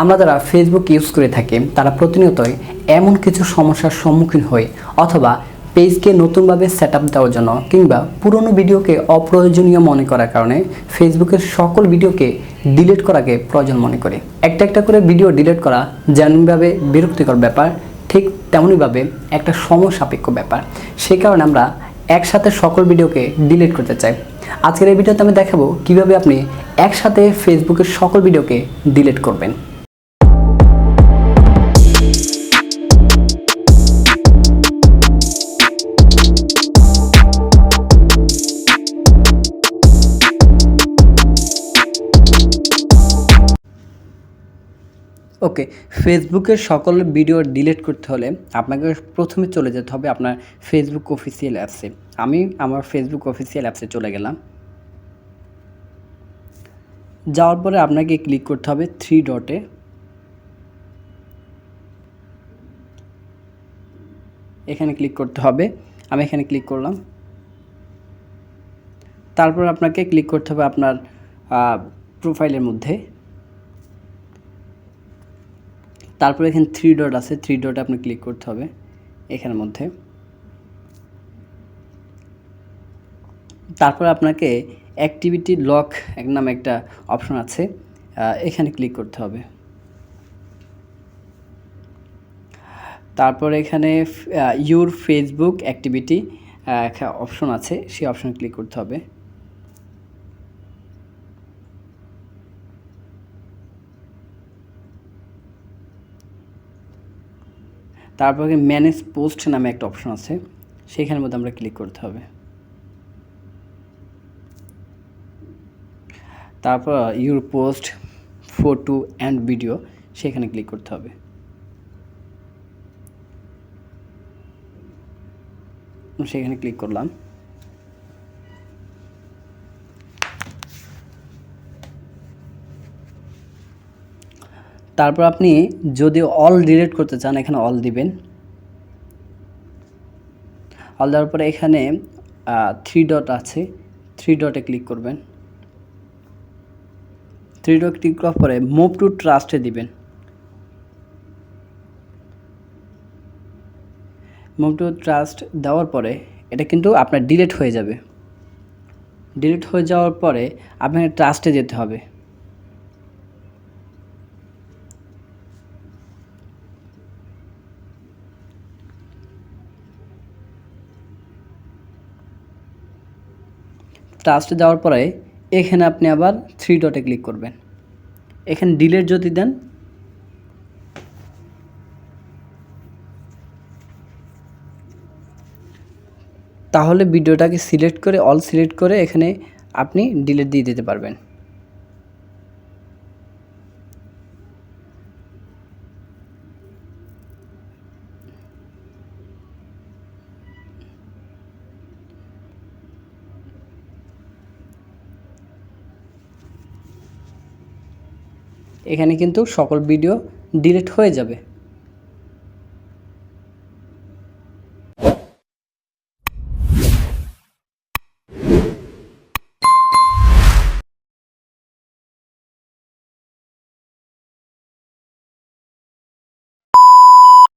আমরা যারা Facebook use করে থাকি, তারা প্রতিনিয়তই এমন কিছু সমস্যার সম্মুখীন হই অথবা পেজকে নতুনভাবে সেট আপ দেওয়ার জন্য কিংবা পুরনো ভিডিওকে অপ্রয়োজনীয় মনে করার কারণে ফেসবুকের সকল ভিডিওকে ডিলিট করাকে প্রয়োজন মনে করে। একটা একটা করে ভিডিও ডিলিট করা যেমনভাবে বিরক্তিকর ব্যাপার, ঠিক তেমনইভাবে একটা সময় সাপেক্ষ ব্যাপার। সে কারণে আমরা একসাথে সকল ভিডিওকে ডিলিট করতে চাই। আজকের এই ভিডিওতে আমি দেখাবো কীভাবে আপনি একসাথে ফেসবুকের সকল ভিডিওকে ডিলিট করবেন। ওকে ফেসবুকের সকল ভিডিও ডিলিট করতে হলে আপনাকে প্রথমে চলে যেতে হবে আপনার ফেসবুক অফিসিয়াল অ্যাপসে আমি আমার ফেসবুক অফিসিয়াল অ্যাপসে চলে গেলাম। যাওয়ার পরে আপনাকে ক্লিক করতে হবে থ্রি ডটে এখানে ক্লিক করতে হবে। আমি এখানে ক্লিক করলাম। তারপর আপনাকে ক্লিক করতে হবে আপনার প্রোফাইলের মধ্যে। তারপর এখানে থ্রি ডট আছে থ্রি ডটে আপনি ক্লিক করতে হবে এখানের মধ্যে। তারপর আপনাকে অ্যাক্টিভিটি লক এক নামে একটা অপশন আছে এখানে ক্লিক করতে হবে। তারপর এখানে ইউর ফেসবুক অ্যাক্টিভিটি একটা অপশন আছে, সেই অপশনে ক্লিক করতে হবে। তারপরে ম্যানেজ পোস্ট নামে একটা অপশন আছে, সেখানের মধ্যে আমরা ক্লিক করতে হবে। তারপর your post photo and video সেখানে ক্লিক করতে হবে। সেখানে ক্লিক করলাম। তারপর আপনি যদি অল ডিলিট করতে চান, এখানে অল দিবেন। অল দেওয়ার পরে এখানে থ্রি ডট আছে। থ্রি ডটে ক্লিক করবেন। থ্রি ডট ক্লিক করার পরে মুভ টু ট্রাস্টে দিবেন। মুভ টু ট্রাস্ট দেওয়ার পরে এটা কিন্তু আপনার ডিলিট হয়ে যাবে। ডিলিট হয়ে যাওয়ার পরে আপনাকে ট্রাস্টে যেতে হবে। ট্রাস্ট যাওয়ার পরে এখানে আপনি আবার থ্রি ডটে ক্লিক করবেন। এখানে ডিলেট যদি দেন। তাহলে ভিডিওটাকে সিলেক্ট করে অল সিলেক্ট করে এখানে আপনি ডিলেট দিয়ে দিতে পারবেন। এখানে কিন্তু সকল ভিডিও ডিলিট হয়ে যাবে।